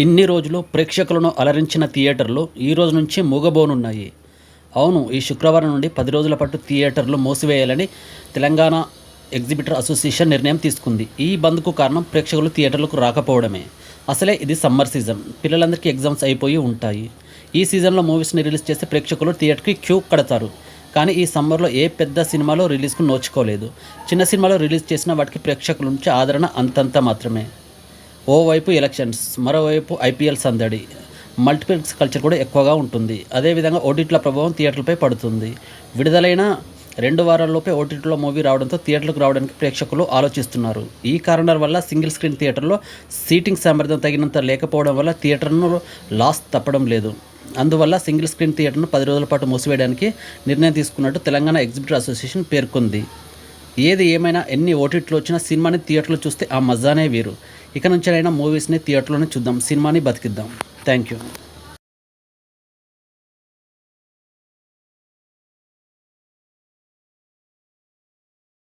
ఇన్ని రోజులు ప్రేక్షకులను అలరించిన థియేటర్లు ఈ రోజు నుంచి మూగబోనున్నాయి. అవును ఈ శుక్రవారం నుండి పది రోజుల పాటు థియేటర్లు మూసివేయాలని తెలంగాణ ఎగ్జిబిటర్ అసోసియేషన్ నిర్ణయం తీసుకుంది. ఈ బంద్కు కారణం ప్రేక్షకులు థియేటర్లకు రాకపోవడమే. అసలే ఇది సమ్మర్ సీజన్. పిల్లలందరికీ ఎగ్జామ్స్ అయిపోయి ఉంటాయి. ఈ సీజన్లో మూవీస్ని రిలీజ్ చేస్తే ప్రేక్షకులు థియేటర్కి క్యూ కడతారు. కానీ ఈ సమ్మర్లో ఏ పెద్ద సినిమాలో రిలీజ్కు నోచుకోలేదు. చిన్న సినిమాలో రిలీజ్ చేసిన వాటికి ప్రేక్షకుల నుంచి ఆదరణ అంతంత మాత్రమే. ఓవైపు ఎలక్షన్స్ మరోవైపు ఐపీఎల్ సందడి. మల్టీప్లెక్స్ కల్చర్ కూడా ఎక్కువగా ఉంటుంది. అదేవిధంగా ఓటీటీల ప్రభావం థియేటర్లపై పడుతుంది. విడుదలైన రెండు వారాల్లోపే ఓటీటీలో మూవీ రావడంతో థియేటర్లకు రావడానికి ప్రేక్షకులు ఆలోచిస్తున్నారు. ఈ కారణాల వల్ల సింగిల్ స్క్రీన్ థియేటర్లో సీటింగ్ సామర్థ్యం తగినంత లేకపోవడం వల్ల థియేటర్ను లాస్ తప్పడం లేదు. అందువల్ల సింగిల్ స్క్రీన్ థియేటర్ను పది రోజుల పాటు మూసివేయడానికి నిర్ణయం తీసుకున్నట్టు తెలంగాణ ఎగ్జిబిటర్ అసోసియేషన్ పేర్కొంది. ఏది ఏమైనా ఎన్ని ఓటీటీలు వచ్చినా సినిమాని థియేటర్లో చూస్తే ఆ మజానే వేరు. ఇక నుంచైనా మూవీస్ని థియేటర్లోనే చూద్దాం సినిమాని బతికిద్దాం. Thank you.